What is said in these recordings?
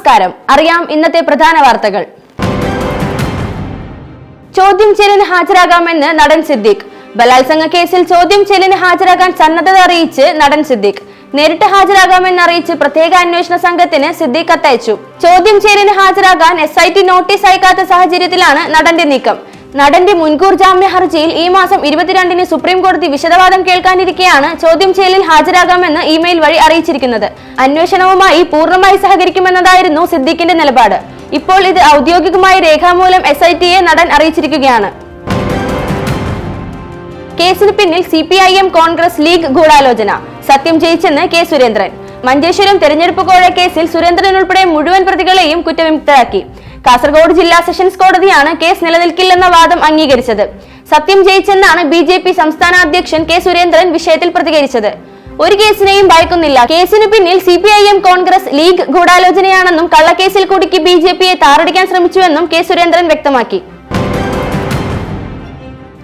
നമസ്കാരം. അറിയാം ഇന്നത്തെ പ്രധാന വാർത്തകൾ. ചോദ്യം ചെയ്യലിന് ഹാജരാകാമെന്ന് നടൻ സിദ്ദീഖ്. ബലാത്സംഗ കേസിൽ ചോദ്യം ചെയ്യലിന് ഹാജരാകാൻ സന്നദ്ധത അറിയിച്ച് നടൻ സിദ്ദീഖ്. നേരിട്ട് ഹാജരാകാമെന്ന് അറിയിച്ച് പ്രത്യേക അന്വേഷണ സംഘത്തിന് സിദ്ദീഖ് കത്തയച്ചു. ചോദ്യം ചെയ്യലിന് ഹാജരാകാൻ എസ് ഐ ടി നോട്ടീസ് അയക്കാത്ത സാഹചര്യത്തിലാണ് നടന്റെ നീക്കം. നടന്റെ മുൻകൂർ ജാമ്യ ഹർജിയിൽ ഈ മാസം ഇരുപത്തിരണ്ടിന് സുപ്രീം കോടതി വിശദവാദം കേൾക്കാനിരിക്കെയാണ് ചോദ്യം ചെയ്യലിൽ ഹാജരാകാമെന്ന് ഇമെയിൽ വഴി അറിയിച്ചിരിക്കുന്നത്. അന്വേഷണവുമായി പൂർണമായി സഹകരിക്കുമെന്നതായിരുന്നു സിദ്ദീഖിന്റെ നിലപാട്. ഇപ്പോൾ ഇത് ഔദ്യോഗികമായി രേഖാമൂലം എസ് ഐ ടിയെ നടൻ അറിയിച്ചിരിക്കുകയാണ്. കേസിന് പിന്നിൽ C P I M Congress League ഗൂഢാലോചന. സത്യം ജയിച്ചെന്ന് കെ സുരേന്ദ്രൻ. മഞ്ചേശ്വരം തെരഞ്ഞെടുപ്പ് കോഴ കേസിൽ സുരേന്ദ്രൻ ഉൾപ്പെടെ മുഴുവൻ പ്രതികളെയും കുറ്റവിമുക്തരാക്കി. കാസർഗോഡ് ജില്ലാ സെഷൻസ് കോടതിയാണ് കേസ് നിലനിൽക്കില്ലെന്ന വാദം അംഗീകരിച്ചത്. സത്യം ജയിച്ചെന്നാണ് ബി ജെ പി സംസ്ഥാന അധ്യക്ഷൻ കെ സുരേന്ദ്രൻ വിഷയത്തിൽ പ്രതികരിച്ചത്. ഒരു കേസിനെയും ഭയക്കുന്നില്ല കേസിനു പിന്നിൽ C P I M Congress League ഗൂഢാലോചനയാണെന്നും കള്ളക്കേസിൽ കുടുക്കി ബി ജെ പിയെ താറടിക്കാൻ ശ്രമിച്ചുവെന്നും കെ സുരേന്ദ്രൻ വ്യക്തമാക്കി.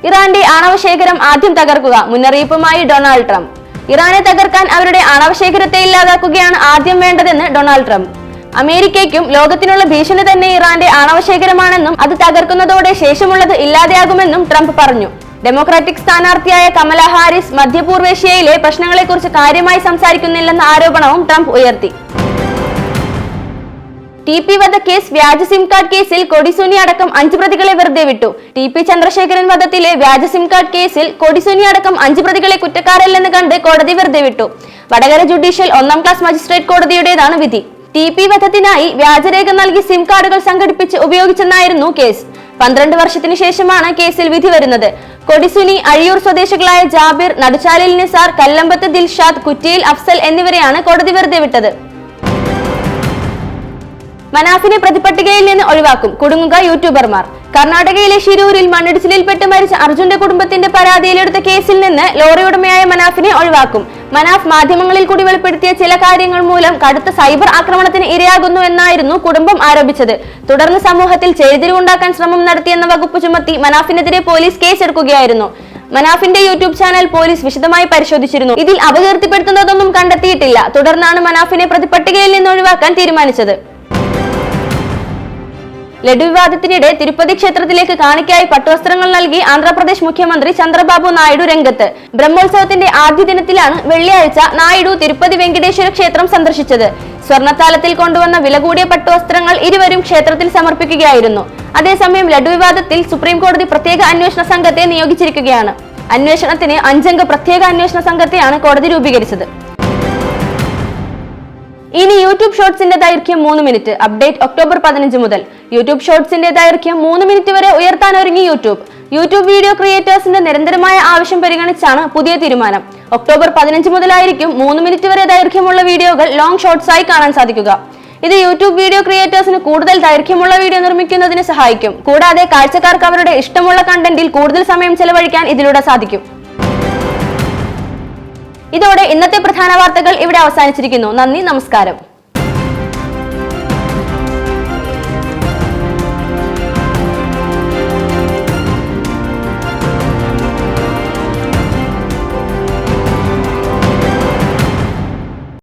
ഇറാന്റെ ആണവശേഖരം ആദ്യം തകർക്കുക. മുന്നറിയിപ്പുമായി ഡൊണാൾഡ് ട്രംപ്. ഇറാനെ തകർക്കാൻ അവരുടെ ആണവശേഖരത്തെ ഇല്ലാതാക്കുകയാണ് ആദ്യം വേണ്ടതെന്ന് ഡൊണാൾഡ് ട്രംപ്. അമേരിക്കയ്ക്കും ലോകത്തിനുള്ള ഭീഷണി തന്നെ ഇറാന്റെ ആണവശേഖരമാണെന്നും അത് തകർക്കുന്നതോടെ ശേഷമുള്ളത് ഇല്ലാതെയാകുമെന്നും ട്രംപ് പറഞ്ഞു. ഡെമോക്രാറ്റിക് സ്ഥാനാർത്ഥിയായ കമല ഹാരിസ് മധ്യപൂർവേഷ്യയിലെ പ്രശ്നങ്ങളെക്കുറിച്ച് കാര്യമായി സംസാരിക്കുന്നില്ലെന്ന ആരോപണവും ട്രംപ് ഉയർത്തി. ടി പി വധക്കേസ് വ്യാജ സിം കാർഡ് കേസിൽ കൊടിസുനി അടക്കം അഞ്ച് പ്രതികളെ വെറുതെ വിട്ടു. ടി പി ചന്ദ്രശേഖരൻ വധത്തിലെ വ്യാജ സിം കാർഡ് കേസിൽ കൊടിസുനി അടക്കം അഞ്ച് പ്രതികളെ കുറ്റക്കാരല്ലെന്ന് കണ്ട് കോടതി വെറുതെ വിട്ടു. വടകര ജുഡീഷ്യൽ ഒന്നാം ക്ലാസ് മജിസ്ട്രേറ്റ് കോടതിയുടേതാണ് വിധി. ടി പി വധത്തിനായി വ്യാജരേഖ നൽകി സിം കാർഡുകൾ സംഘടിപ്പിച്ച് ഉപയോഗിച്ചെന്നായിരുന്നു കേസ്. പന്ത്രണ്ട് വർഷത്തിന് ശേഷമാണ് കേസിൽ വിധി വരുന്നത്. കൊടിസുനി അഴിയൂർ സ്വദേശികളായ ജാബിർ നടുച്ചാലിൽ നിസാർ കല്ലമ്പത്ത് ദിൽഷാദ് കുറ്റിയിൽ അഫ്സൽ എന്നിവരെയാണ് കോടതി വെറുതെ വിട്ടത്. മനാഫിനെ പ്രതിപട്ടികയിൽ നിന്ന് ഒഴിവാക്കും. കുടുങ്ങുക യൂട്യൂബർമാർ. കർണാടകയിലെ ഷിരൂരിൽ മണ്ണിടിച്ചിലിൽപ്പെട്ട് മരിച്ച അർജുന്റെ കുടുംബത്തിന്റെ പരാതിയിലെടുത്ത കേസിൽ നിന്ന് ലോറി ഉടമയായ മനാഫിനെ ഒഴിവാക്കും. മനാഫ് മാധ്യമങ്ങളിൽ കൂടി വെളിപ്പെടുത്തിയ ചില കാര്യങ്ങൾ മൂലം കടുത്ത സൈബർ ആക്രമണത്തിന് ഇരയാകുന്നു എന്നായിരുന്നു കുടുംബം ആരോപിച്ചത്. തുടർന്ന് സമൂഹത്തിൽ ചേരിതിരിവുണ്ടാക്കാൻ ശ്രമം നടത്തിയെന്ന വകുപ്പ് ചുമത്തി മനാഫിനെതിരെ പോലീസ് കേസെടുക്കുകയായിരുന്നു. മനാഫിന്റെ യൂട്യൂബ് ചാനൽ പോലീസ് വിശദമായി പരിശോധിച്ചിരുന്നു. ഇതിൽ അപകീർത്തിപ്പെടുത്തുന്നതൊന്നും കണ്ടെത്തിയിട്ടില്ല. തുടർന്നാണ് മനാഫിനെ പ്രതിപട്ടികയിൽ നിന്ന് ഒഴിവാക്കാൻ തീരുമാനിച്ചത്. ലഡു വിവാദത്തിനിടെ തിരുപ്പതി ക്ഷേത്രത്തിലേക്ക് കാണിക്കായി പട്ടുവസ്ത്രങ്ങൾ നൽകി ആന്ധ്രാപ്രദേശ് മുഖ്യമന്ത്രി ചന്ദ്രബാബു നായിഡു രംഗത്ത്. ബ്രഹ്മോത്സവത്തിന്റെ ആദ്യ ദിനത്തിലാണ് വെള്ളിയാഴ്ച നായിഡു തിരുപ്പതി വെങ്കടേശ്വര ക്ഷേത്രം സന്ദർശിച്ചത്. സ്വർണത്താലത്തിൽ കൊണ്ടുവന്ന വില കൂടിയ പട്ടുവസ്ത്രങ്ങൾ ഇരുവരും ക്ഷേത്രത്തിൽ സമർപ്പിക്കുകയായിരുന്നു. അതേസമയം ലഡു വിവാദത്തിൽ സുപ്രീംകോടതി പ്രത്യേക അന്വേഷണ സംഘത്തെ നിയോഗിച്ചിരിക്കുകയാണ്. അന്വേഷണത്തിന് അഞ്ചംഗ പ്രത്യേക അന്വേഷണ സംഘത്തെയാണ് കോടതി രൂപീകരിച്ചത്. ഇനി യൂട്യൂബ് ഷോർട്സിന്റെ ദൈർഘ്യം മൂന്ന് മിനിറ്റ്. അപ്ഡേറ്റ് ഒക്ടോബർ പതിനഞ്ച് മുതൽ. യൂട്യൂബ് ഷോർട്സിന്റെ ദൈർഘ്യം മൂന്ന് മിനിറ്റ് വരെ ഉയർത്താൻ ഒരുങ്ങി യൂട്യൂബ്. യൂട്യൂബ് വീഡിയോ ക്രിയേറ്റേഴ്സിന്റെ നിരന്തരമായ ആവശ്യം പരിഗണിച്ചാണ് പുതിയ തീരുമാനം. ഒക്ടോബർ പതിനഞ്ച് മുതലായിരിക്കും മൂന്ന് മിനിറ്റ് വരെ ദൈർഘ്യമുള്ള വീഡിയോകൾ ലോങ് ഷോർട്സ് ആയി കാണാൻ സാധിക്കുക. ഇത് യൂട്യൂബ് വീഡിയോ ക്രിയേറ്റേഴ്സിന് കൂടുതൽ ദൈർഘ്യമുള്ള വീഡിയോ നിർമ്മിക്കുന്നതിന് സഹായിക്കും. കൂടാതെ കാഴ്ചക്കാർക്ക് അവരുടെ ഇഷ്ടമുള്ള കണ്ടന്റിൽ കൂടുതൽ സമയം ചെലവഴിക്കാൻ ഇതിലൂടെ സാധിക്കും. ഇതോടെ ഇന്നത്തെ പ്രധാന വാർത്തകൾ ഇവിടെ അവസാനിച്ചിരിക്കുന്നു. നന്ദി നമസ്കാരം.